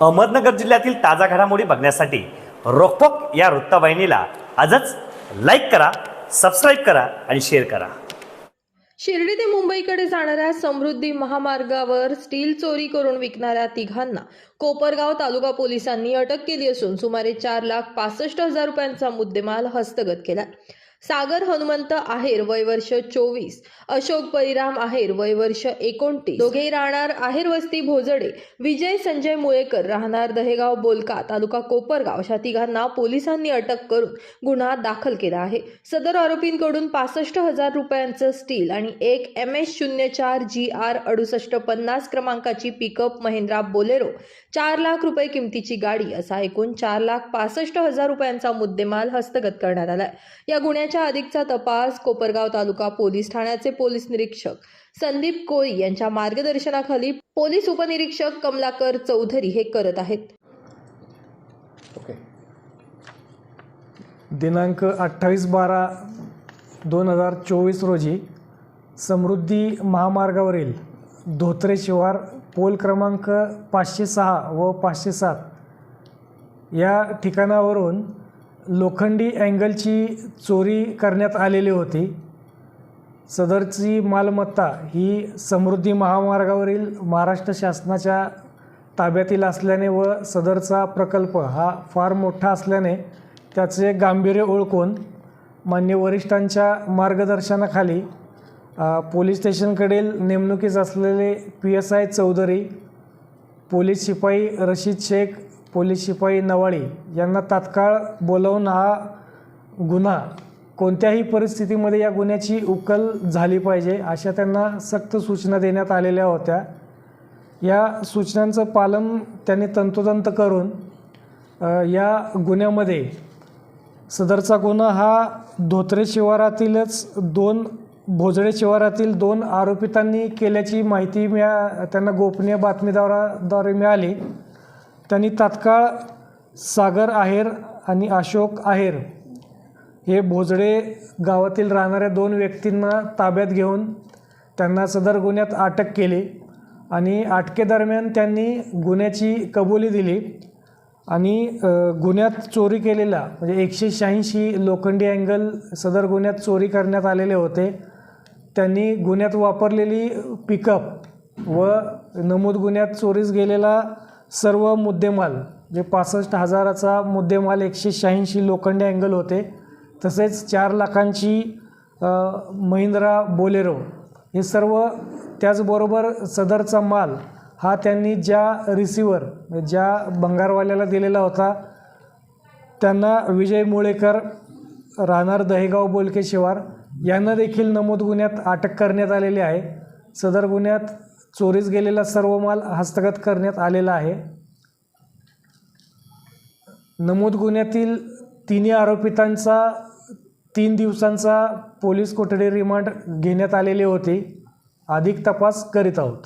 अहमदनगर जिल्ह्यातील ताजा घडामोडी बघण्यासाठी रोकपोक या वृत्तवाहिनीला आजच लाईक करा सबस्क्राईब करा आणि शेअर करा. शिर्डी ते मुंबईकडे जाणाऱ्या समृद्धी महामार्गावर स्टील चोरी करून विकणाऱ्या तिघांना कोपरगाव तालुका पोलिसांनी अटक केली असून सुमारे चार लाख पासष्ट हजार रुपयांचा मुद्देमाल हस्तगत केला. सागर हनुमंत आहेर वय वर्ष चोवीस. अशोक परिराम आहेर वय वर्ष एकोणतीस. दोघेही राहणार आहेर वस्ती भोजडे. विजय संजय मुळेकर राहणार दहेगाव बोलका तालुका कोपरगाव. अशा तिघांना पोलिसांनी अटक करून गुन्हा दाखल केला आहे. सदर आरोपींकडून पासष्ट हजार रुपयांचं स्टील आणि एक एम एस शून्य चार जी आर अडुसष्ट पन्नास क्रमांकाची पिकअप महिंद्रा बोलेरो चार लाख रुपये किमतीची गाडी असा एकूण चार लाख पासष्ट हजार रुपयांचा मुद्देमाल हस्तगत करण्यात आलाय. या गुन्ह्याच्या अधिकचा तपास कोपरगाव तालुका पोलीस ठाण्याचे पोलीस निरीक्षक संदीप कोळी यांच्या मार्गदर्शनाखाली पोलीस उपनिरीक्षक कमलाकर चौधरी हे करत आहेत. दिनांक अठ्ठावीस बारा दोन हजार चोवीस रोजी समृद्धी महामार्गावरील धोत्रे शिवार पोल क्रमांक पाचशे सहा व पाचशे सात या ठिकाणावरून लोखंडी अँगलची चोरी करण्यात आलेली होती. सदरची मालमत्ता ही समृद्धी महामार्गावरील महाराष्ट्र शासनाच्या ताब्यातील असल्याने व सदरचा प्रकल्प हा फार मोठा असल्याने त्याचे गांभीर्य ओळखून मान्य वरिष्ठांच्या मार्गदर्शनाखाली पोलीस स्टेशनकडील नेमणुकीस असलेले P S I Chaudhary police शिपाई रशीद शेख पोलीस शिपाई नवाळी यांना तात्काळ बोलावून हा गुन्हा कोणत्याही परिस्थितीमध्ये या गुन्ह्याची उकल झाली पाहिजे अशा त्यांना सक्त सूचना देण्यात आलेल्या होत्या. या सूचनांचं पालन त्यांनी तंतोतंत करून या गुन्ह्यामध्ये सदरचा गुन्हा हा धोत्रे शिवारातीलच दोन भोजडे शिवारातील दोन आरोपितांनी केल्याची माहिती मिळा त्यांना गोपनीय बातमीदाराद्वारे मिळाली. त्यांनी तात्काळ सागर आहेर आणि अशोक आहेर हे भोजडे गावातील राहणाऱ्या दोन व्यक्तींना ताब्यात घेऊन त्यांना सदर गुन्ह्यात अटक केली आणि अटकेदरम्यान त्यांनी गुन्ह्याची कबुली दिली आणि गुन्ह्यात चोरी केलेला म्हणजे एकशे शहाऐंशी लोखंडी अँगल सदर गुन्ह्यात चोरी करण्यात आलेले होते. त्यांनी गुन्ह्यात वापरलेली पिकअप व नमूद गुन्ह्यात चोरीस गेलेला सर्व मुद्देमाल जे पासष्ट हजाराचा मुद्देमाल एकशे शहाऐंशी लोखंडी अँगल होते तसेच चार लाखांची महिंद्रा बोलेरो हे सर्व त्याचबरोबर सदरचा माल हा त्यांनी ज्या रिसिवर ज्या भंगारवाल्याला दिलेला होता त्यांना विजय मुळेकर राहणार दहेगाव बोलके शिवार यांना देखील नमूद गुन्ह्यात अटक करण्यात आलेली आहे. सदर गुन्ह्यात चोरीस गेलेला सर्व माल हस्तगत करण्यात आलेला आहे. नमूद गुन्ह्यातील तिन्ही आरोपितांचा तीन दिवसांचा पोलीस कोठडी रिमांड घेण्यात आलेले होते. अधिक तपास करीत आहोत.